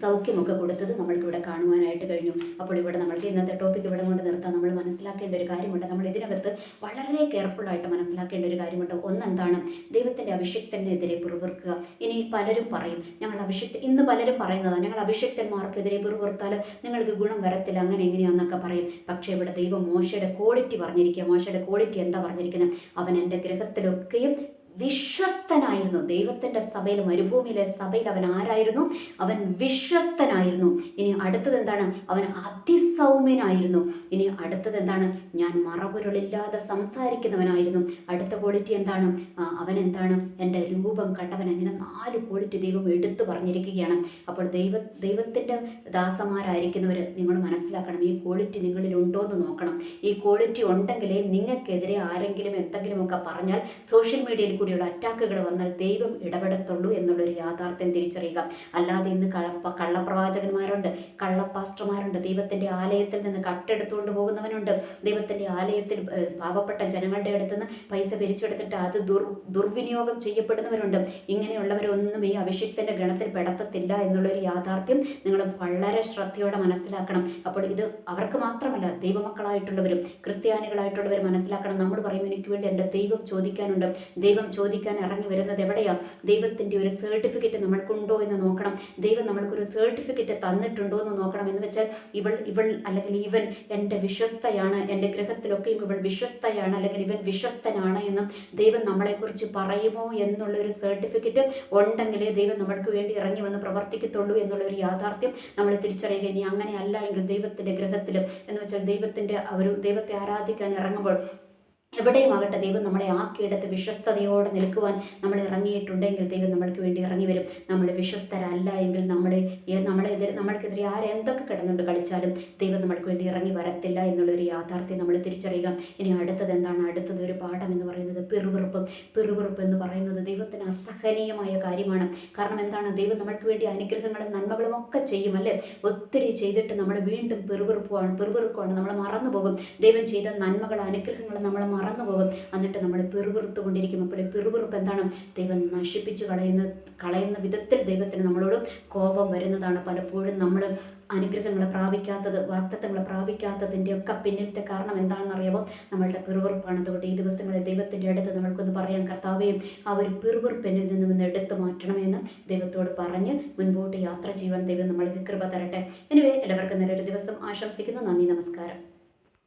സൗഖ്യമൊക്കെ കൊടുത്തത് നമ്മൾക്ക് ഇവിടെ കാണുവാനായിട്ട് കഴിഞ്ഞു. അപ്പോൾ ഇവിടെ നമ്മൾക്ക് ഇന്നത്തെ ടോപ്പിക് ഇവിടെ കൊണ്ട് നിർത്താൻ നമ്മൾ മനസ്സിലാക്കേണ്ട ഒരു കാര്യമുണ്ട്. നമ്മൾ ഇതിനകത്ത് വളരെ കെയർഫുള്ളായിട്ട് മനസ്സിലാക്കേണ്ട ഒരു കാര്യമുണ്ട്. ഒന്നെന്താണ്? ദൈവത്തിന്റെ അഭിഷിക്തനെതിരെ പുറവർക്കുക ഇനി പലരും പറയും ഞങ്ങൾ അഭിഷിക്ത ഇന്ന് പലരും പറയുന്നതാണ് ഞങ്ങൾ അഭിഷിക്തന്മാർക്കെതിരെ പുറവർത്താൽ നിങ്ങൾക്ക് ഗുണം വരത്തില്ല. അങ്ങനെ എങ്ങനെയാണെന്നൊക്കെ പറയും. പക്ഷേ ഇവിടെ ദൈവം മോശയുടെ ക്വാളിറ്റി പറഞ്ഞിരിക്കുക. മോശയുടെ ക്വാളിറ്റി എന്താ പറഞ്ഞിരിക്കുന്നത്? അവൻ എന്റെ ഗ്രഹത്തിലൊക്കെയും വിശ്വസ്തനായിരുന്നു. ദൈവത്തിന്റെ സഭയിൽ മരുഭൂമിയിലെ സഭയിൽ അവൻ ആരായിരുന്നു? അവൻ വിശ്വസ്തനായിരുന്നു. ഇനി അടുത്തത് എന്താണ്? അവൻ അതിസൗമ്യനായിരുന്നു. ഇനി അടുത്തത് എന്താണ്? ഞാൻ മറപൊരുളില്ലാതെ സംസാരിക്കുന്നവനായിരുന്നു. അടുത്ത ക്വാളിറ്റി എന്താണ്? അവൻ എന്താണ്? എന്റെ രൂപം കണ്ടവൻ അങ്ങനെ നാല് ക്വാളിറ്റി ദൈവം എടുത്തു പറഞ്ഞിരിക്കുകയാണ്. അപ്പോൾ ദൈവ ദൈവത്തിന്റെ ദാസന്മാരായിരിക്കുന്നവർ നിങ്ങൾ മനസ്സിലാക്കണം ഈ ക്വാളിറ്റി നിങ്ങളിൽ ഉണ്ടോ എന്ന് നോക്കണം. ഈ ക്വാളിറ്റി ഉണ്ടെങ്കിലേ നിങ്ങൾക്കെതിരെ ആരെങ്കിലും എന്തെങ്കിലുമൊക്കെ പറഞ്ഞാൽ സോഷ്യൽ മീഡിയയിൽ കൂടിയുള്ള അറ്റാക്കുകൾ വന്നാൽ ദൈവം ഇടപെടത്തുള്ളൂ എന്നുള്ളൊരു യാഥാർത്ഥ്യം തിരിച്ചറിയുക. അല്ലാതെ ഇന്ന് കള്ളപ്പ കള്ളപ്രവാചകന്മാരുണ്ട് കള്ളപ്പാസ്റ്റർമാരുണ്ട് ദൈവത്തിന്റെ ആലയത്തിൽ നിന്ന് കട്ടെടുത്തുകൊണ്ട് പോകുന്നവനുണ്ട്. ദൈവത്തിന്റെ ആലയത്തിൽ പാവപ്പെട്ട ജനങ്ങളുടെ അടുത്ത് നിന്ന് പൈസ പിരിച്ചെടുത്തിട്ട് അത് ദുർ ദുർവിനിയോഗം ചെയ്യപ്പെടുന്നവരുണ്ട്. ഇങ്ങനെയുള്ളവരൊന്നും ഈ അഭിഷിക്തന്റെ ഗണത്തിൽ പെടത്തത്തില്ല എന്നുള്ളൊരു യാഥാർത്ഥ്യം നിങ്ങൾ വളരെ ശ്രദ്ധയോടെ മനസ്സിലാക്കണം. അപ്പോൾ ഇത് അവർക്ക് മാത്രമല്ല ദൈവമക്കളായിട്ടുള്ളവരും ക്രിസ്ത്യാനികളായിട്ടുള്ളവരും മനസ്സിലാക്കണം. നമ്മൾ പറയും എനിക്ക് വേണ്ടി എന്റെ ദൈവം ചോദിക്കാനുണ്ട്. ദൈവം ചോദിക്കാൻ ഇറങ്ങി വരുന്നത് എവിടെയാ? ദൈവത്തിന്റെ ഒരു സർട്ടിഫിക്കറ്റ് നമ്മൾക്കുണ്ടോ എന്ന് നോക്കണം. ദൈവം നമ്മൾക്കൊരു സർട്ടിഫിക്കറ്റ് തന്നിട്ടുണ്ടോ എന്ന് നോക്കണം എന്ന് വെച്ചാൽ ഇവൾ ഇവൾ അല്ലെങ്കിൽ ഇവൻ എന്റെ വിശ്വസ്തയാണ് എന്റെ ഗ്രഹത്തിലൊക്കെയും ഇവൾ വിശ്വസ്തയാണ് അല്ലെങ്കിൽ ഇവൻ വിശ്വസ്തനാണ് എന്നും ദൈവം നമ്മളെക്കുറിച്ച് പറയുമോ എന്നുള്ള ഒരു സർട്ടിഫിക്കറ്റ് ഉണ്ടെങ്കിലേ ദൈവം നമ്മൾക്ക് വേണ്ടി ഇറങ്ങി വന്ന് പ്രവർത്തിക്കത്തുള്ളൂ എന്നുള്ള ഒരു യാഥാർത്ഥ്യം നമ്മൾ തിരിച്ചറിയുക. ഇനി അങ്ങനെയല്ല എങ്കിൽ ദൈവത്തിന്റെ ഗ്രഹത്തിലും എന്ന് വെച്ചാൽ ദൈവത്തിന്റെ ഒരു ദൈവത്തെ ആരാധിക്കാൻ ഇറങ്ങുമ്പോൾ എവിടെയും ആകട്ടെ ദൈവം നമ്മളെ ആക്കിയെടുത്ത് വിശ്വസ്തയോടെ നിൽക്കുവാൻ നമ്മൾ ഇറങ്ങിയിട്ടുണ്ടെങ്കിൽ ദൈവം നമ്മൾക്ക് വേണ്ടി ഇറങ്ങി വരും. നമ്മൾ വിശ്വസ്തരല്ല എങ്കിൽ നമ്മളെ നമ്മളെതിരെ നമ്മൾക്കെതിരെ ആരെന്തൊക്കെ കിടന്നുകൊണ്ട് കളിച്ചാലും ദൈവം നമ്മൾക്ക് വേണ്ടി ഇറങ്ങി വരത്തില്ല എന്നുള്ളൊരു യാഥാർത്ഥ്യം നമ്മൾ തിരിച്ചറിയുക. ഇനി അടുത്തത് എന്താണ്? അടുത്തത് ഒരു പാഠം എന്ന് പറയുന്നത് പിറുപിറുപ്പ്. പിറുപിറുപ്പ് എന്ന് പറയുന്നത് ദൈവത്തിന് അസഹനീയമായ കാര്യമാണ്. കാരണം എന്താണ്? ദൈവം നമ്മൾക്ക് വേണ്ടി അനുഗ്രഹങ്ങളും നന്മകളും ഒക്കെ ചെയ്യും അല്ലേ? ഒത്തിരി ചെയ്തിട്ട് നമ്മൾ വീണ്ടും പിറുപിറുപ്പുമാണ് പിറുപിറുക്കുവാണ് നമ്മൾ മറന്നു പോകും ദൈവം ചെയ്ത നന്മകൾ അനുഗ്രഹങ്ങൾ നമ്മൾ മറന്നു പോകും എന്നിട്ട് നമ്മൾ പിറുപിറുത്തു കൊണ്ടിരിക്കും അപ്പോൾ പിറുപിറുപ്പ് എന്താണ്? ദൈവം നശിപ്പിച്ച് കളയുന്ന കളയുന്ന വിധത്തിൽ ദൈവത്തിന് നമ്മളോട് കോപം വരുന്നതാണ്. പലപ്പോഴും നമ്മൾ അനുഗ്രഹങ്ങൾ പ്രാപിക്കാത്തത് വാക്തത്വങ്ങൾ പ്രാപിക്കാത്തതിന്റെ ഒക്കെ പിന്നിലത്തെ കാരണം എന്താണെന്ന് അറിയാമോ നമ്മളുടെ പിറുവിറുപ്പാണ് അതുകൊണ്ട് ഈ ദിവസങ്ങളിൽ ദൈവത്തിന്റെ അടുത്ത് നമ്മൾക്കൊന്ന് പറയാൻ കർത്താവേ ആ ഒരു പിറുവിറുപ്പെന്നിൽ നിന്നും ഒന്ന് എടുത്തു മാറ്റണമെന്ന് ദൈവത്തോട് പറഞ്ഞ് മുൻപോട്ട് യാത്ര ചെയ്യുവാൻ ദൈവം നമ്മൾക്ക് കൃപ തരട്ടെ. എനിവേ എല്ലാവർക്കും നല്ലൊരു ദിവസം ആശംസിക്കുന്നു. നന്ദി നമസ്കാരം.